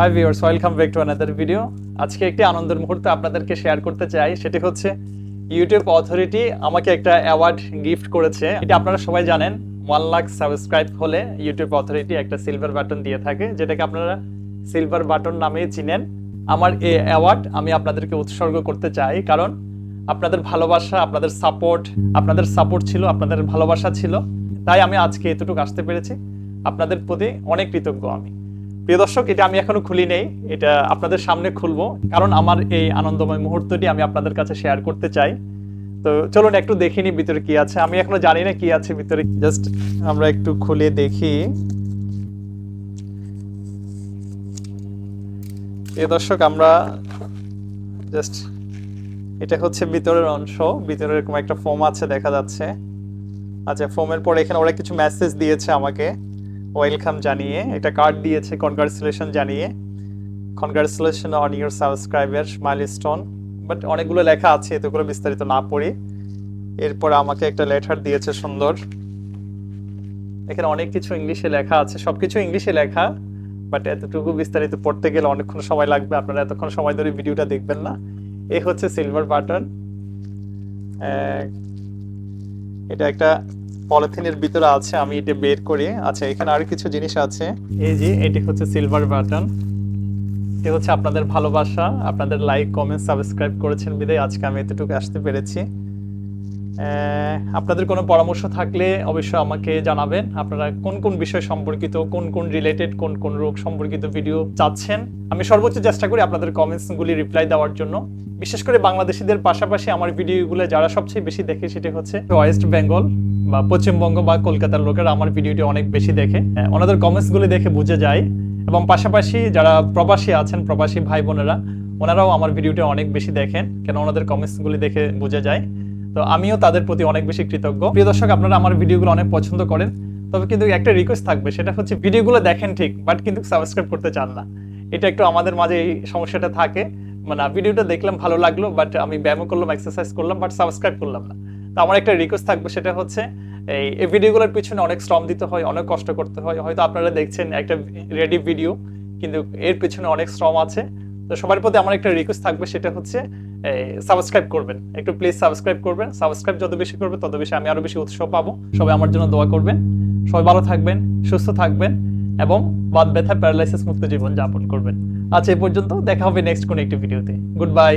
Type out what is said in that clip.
Hi viewers welcome back to another video আজকে একটি আনন্দের মুহূর্ত আপনাদেরকে শেয়ার করতে চাই। সেটি হচ্ছে ইউটিউব অথরিটি আমাকে একটা অ্যাওয়ার্ড গিফট করেছে। এটা আপনারা সবাই জানেন ওয়ান লাখ সাবস্ক্রাইব হলে ইউটিউব অথরিটি একটা সিলভার বাটন দিয়ে থাকে, যেটাকে আপনারা সিলভার বাটন নামে চিনেন। আমার এই অ্যাওয়ার্ড আমি আপনাদেরকে উৎসর্গ করতে চাই, কারণ আপনাদের ভালোবাসা, আপনাদের সাপোর্ট আপনাদের সাপোর্ট ছিল, আপনাদের ভালোবাসা ছিল। তাই আমি আজকে এতটুকু আসতে পেরেছি। আপনাদের প্রতি অনেক কৃতজ্ঞ আমি। প্রিয় দর্শক, এটা আমি এখনও খুলি নেই। এটা আপনাদের সামনে খুলবো। কারণ আমার এই আনন্দময় মুহূর্তটি আমি আপনাদের কাছে শেয়ার করতে চাই। তো চলুন একটু দেখিনি ভিতরে কি আছে। আমি এখনও জানি না কি আছে ভিতরে। জাস্ট আমরা একটু খুলে দেখি। প্রিয় দর্শক, আমরা জাস্ট এটা হচ্ছে ভিতরের অংশ। ভিতরে এরকম একটা ফোম আছে, দেখা যাচ্ছে। আচ্ছা ফোমের পরে এখানে ওরা কিছু মেসেজ দিয়েছে আমাকে। ওয়েলকাম জানিয়ে, একটা কার্ড দিয়েছে কনগ্রাচুলেশন জানিয়ে। Congratulation on your subscriber milestone but অনেকগুলো লেখা আছে, এতগুলো বিস্তারিত না পড়ি। এরপর আমাকে একটা লেটার দিয়েছে, সুন্দর। এখানে অনেক কিছু ইংলিশে লেখা আছে সব কিছু ইংলিশে লেখা। বাট এতটুকু বিস্তারিত পড়তে গেলে অনেকক্ষণ সময় লাগবে, আপনারা এতক্ষণ সময় ধরে ভিডিওটা দেখবেন না। এই হচ্ছে সিলভার বাটন এটা একটা পলিথিনের ভিতরে আছে, আমি এটা বের করি। আচ্ছা এখানে আর কিছু জিনিস আছে। এই যে, এটি হচ্ছে সিলভার বাটন এটি হচ্ছে আপনাদের ভালোবাসা। আপনাদের লাইক কমেন্ট সাবস্ক্রাইব করেছেন বিদায়। আজকে আমি এতটুকু আসতে পেরেছি। আপনাদের কোনো পরামর্শ থাকলে অবশ্যই আমাকে জানাবেন। আপনারা কোন কোন বিষয় সম্পর্কিত, কোন কোন রিলেটেড কোন কোন রোগ সম্পর্কিত ভিডিও চাচ্ছেন, আমি সর্বোচ্চ চেষ্টা করি আপনাদের কমেন্টসগুলি রিপ্লাই দেওয়ার জন্য। বিশেষ করে বাংলাদেশিদের পাশাপাশি আমার ভিডিওগুলো যারা সবচেয়ে বেশি দেখে সেটি হচ্ছে ওয়েস্ট বেঙ্গল বা পশ্চিমবঙ্গ বা কলকাতার লোকেরা আমার ভিডিওটি অনেক বেশি দেখে। ওনাদের কমেন্টসগুলি দেখে বুঝে যায় এবং পাশাপাশি যারা প্রবাসী আছেন, প্রবাসী ভাই বোনেরা, ওনারাও আমার ভিডিওটি অনেক বেশি দেখেন, কেন ওনাদের কমেন্টসগুলি দেখে বুঝে যায়। তো আমিও তাদের প্রতি অনেক বেশি কৃতজ্ঞ। প্রিয় দর্শক, আপনারা আমার ভিডিওগুলো অনেক পছন্দ করেন, তবে কিন্তু একটা রিকোয়েস্ট থাকবে, সেটা হচ্ছে ভিডিওগুলো দেখেন ঠিক বাট কিন্তু সাবস্ক্রাইব করতে চান না। এটা একটু আমাদের মাঝে এই সমস্যাটা থাকে মানে ভিডিওটা দেখলাম, ভালো লাগল বাট আমি ব্যায়াম করলাম এক্সারসাইজ করলাম বাট সাবস্ক্রাইব করলাম না। তো আমার একটা রিকোয়েস্ট থাকবে, সেটা হচ্ছে এই ভিডিওগুলোর পিছনে অনেক শ্রম দিতে হয়, অনেক কষ্ট করতে হয়। হয়তো আপনারা দেখছেন একটা রেডি ভিডিও কিন্তু এর পিছনে অনেক শ্রম আছে। তো সবার প্রতি আমার একটা রিকোয়েস্ট থাকবে, সেটা হচ্ছে সাবস্ক্রাইব করবেন। একটু প্লিজ সাবস্ক্রাইব করবেন। সাবস্ক্রাইব যত বেশি করবে, তত বেশি আমি আরও বেশি উৎসাহ পাবো। সবাই আমার জন্য দোয়া করবেন। সবাই ভালো থাকবেন, সুস্থ থাকবেন, এবং বাদ ব্যথা প্যারালাইসিস মুক্ত জীবন যাপন করবেন। আচ্ছা এই পর্যন্ত, দেখা হবে নেক্সট কোনো একটি ভিডিওতে গুড বাই